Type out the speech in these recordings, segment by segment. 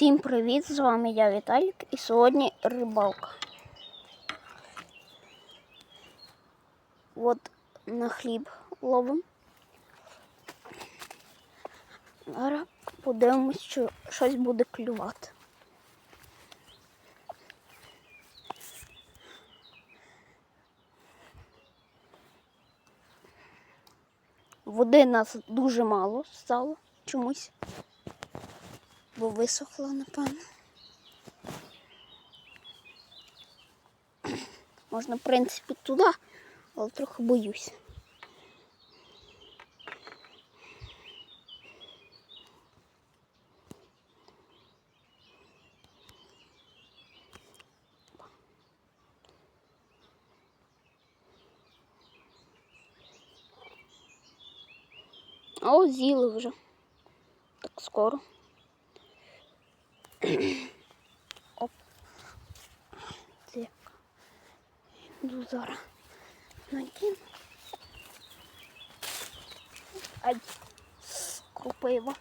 Всім привіт! З вами я Віталік і сьогодні рибалка. От на хліб ловимо. Зараз подивимось, що щось буде клювати. Води нас дуже мало стало чомусь бо висохла, напевно. Можна, в принципі, туди, але трохи боюсь. А от з'їли вже так скоро. Оп. Це. Йду зараз. Надім. Ай. Крупива.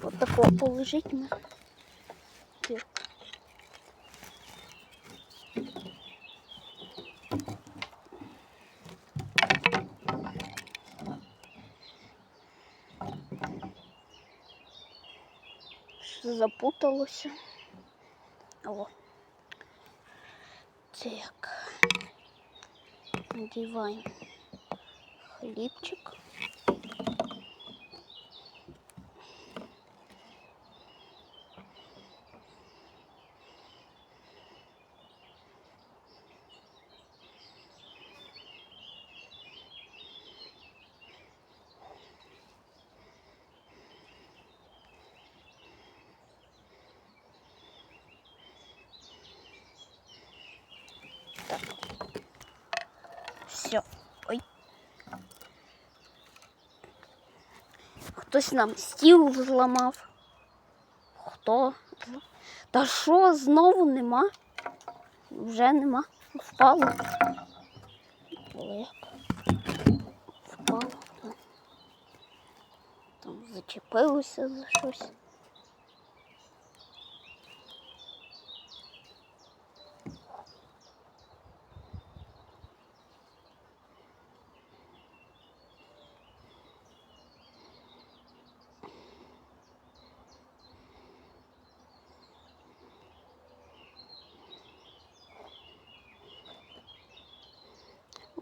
Вот такого положить ми. Так. Що запуталося. О. Так. Надіваємо хлібчик. Хтось нам стіл зламав. Хто? Та що, знову нема? Вже нема. Впало. Впало. Там зачепилося за щось.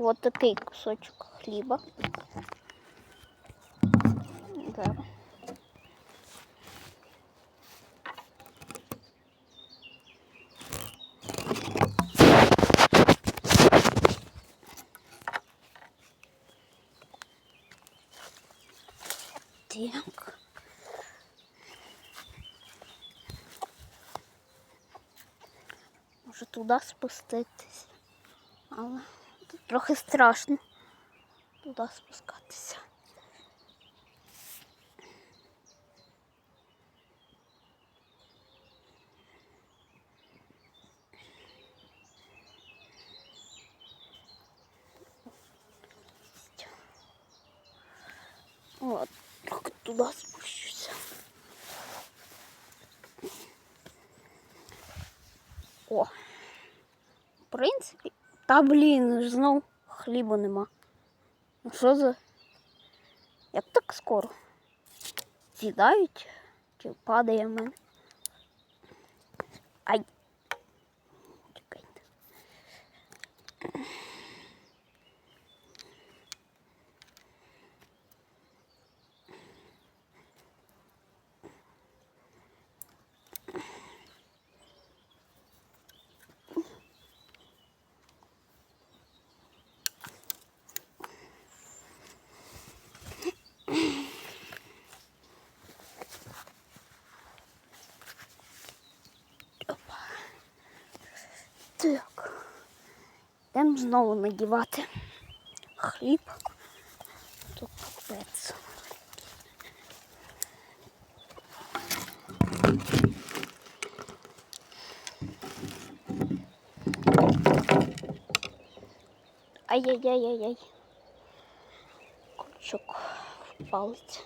Вот такий кусочок хліба. Зараз. Так. Може туди спуститись, але трохи страшно туди спускатися. От, трохи туди спущуся. О, в принципі, та блін, знов хліба нема. Ну що за? Як так скоро? З'їдають? Чи падає в мене? Ай. Так. Йдемо знову надівати хліб. Тут капець. Ай-яй-яй-яй-яй. Крючок в палець.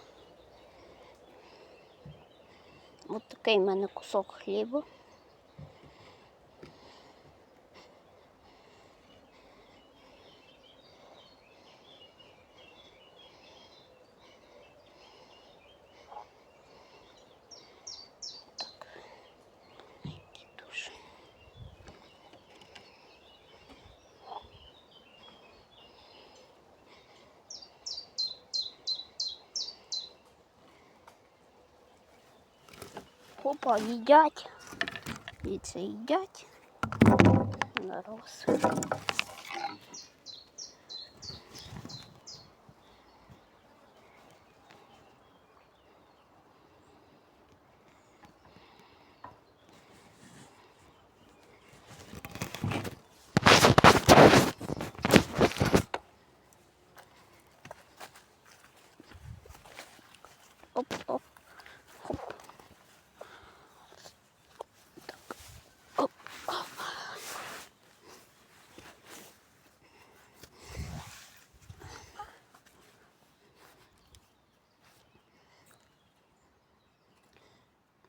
Ось такий в мене кусок хліба. Опа, їдять. І це їдять. Нарос.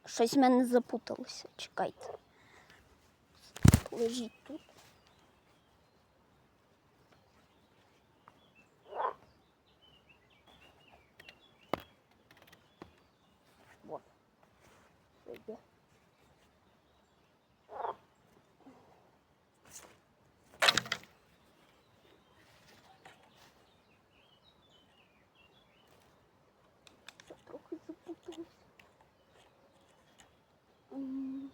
Щось в мене запуталося. Чекайте. Лежіть тут. Вот. Вийде. Що трохи запуталась. М,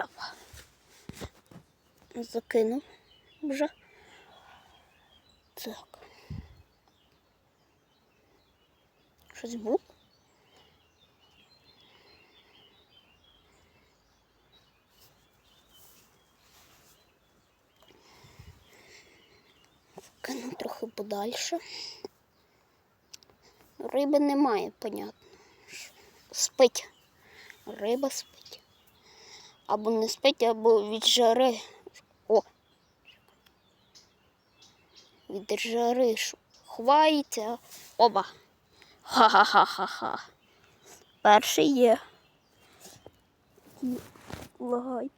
Опа. Закинув вже. Так. Щось був? Закину трохи подальше. Риби немає, понятно. Спить. Риба спить. Або не спить, або від жари. О! Від ш- ховається. Оба. Ха-ха-ха-ха-ха. Перший є. Лагайте.